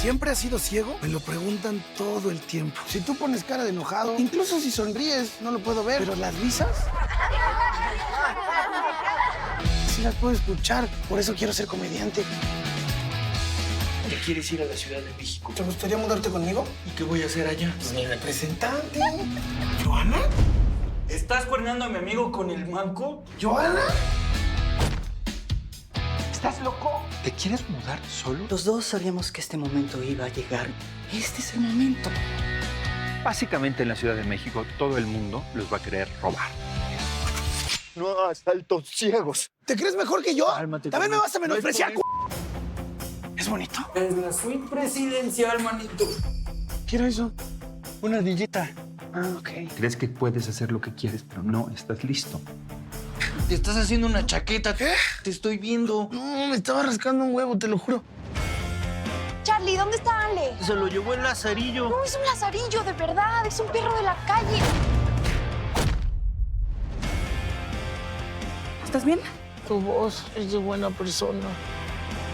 ¿Siempre has sido ciego? Me lo preguntan todo el tiempo. Si tú pones cara de enojado, incluso si sonríes, no lo puedo ver. Pero las risas... Sí las puedo escuchar. Por eso quiero ser comediante. ¿Te quieres ir a la Ciudad de México? ¿Te gustaría mudarte conmigo? ¿Y qué voy a hacer allá? Pues mi representante. ¿Joana? ¿Estás cuernando a mi amigo con el manco? ¿Joana? ¿Estás loco? ¿Te quieres mudar solo? Los dos sabíamos que este momento iba a llegar. Este es el momento. Básicamente en la Ciudad de México todo el mundo los va a querer robar. No asaltos ciegos. ¿Te crees mejor que yo? Cálmate, ¿También me vas a menospreciar? No ¿Es bonito? Es la suite presidencial, manito. ¿Qué era eso? Una ardillita. Ah, ok. Crees que puedes hacer lo que quieres, pero no estás listo. Te estás haciendo una chaqueta. ¿Qué? Te estoy viendo. No, me estaba rascando un huevo, te lo juro. Charlie, ¿dónde está Ale? Se lo llevó el lazarillo. No, es un lazarillo, de verdad. Es un perro de la calle. ¿Estás bien? Tu voz es de buena persona.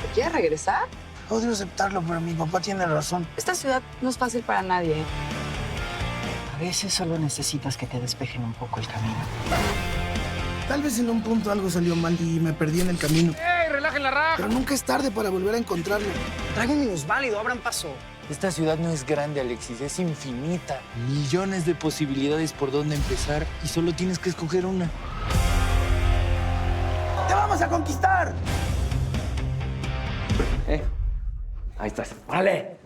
¿Te quieres regresar? Odio aceptarlo, pero mi papá tiene razón. Esta ciudad no es fácil para nadie. A veces solo necesitas que te despejen un poco el camino. Tal vez en un punto algo salió mal y me perdí en el camino. ¡Ey, relajen la raja! Pero nunca es tarde para volver a encontrarlo. Traigan un minusválido, abran paso. Esta ciudad no es grande, Alexis, es infinita. Millones de posibilidades por dónde empezar y solo tienes que escoger una. ¡Te vamos a conquistar! Ahí estás. ¡Vale!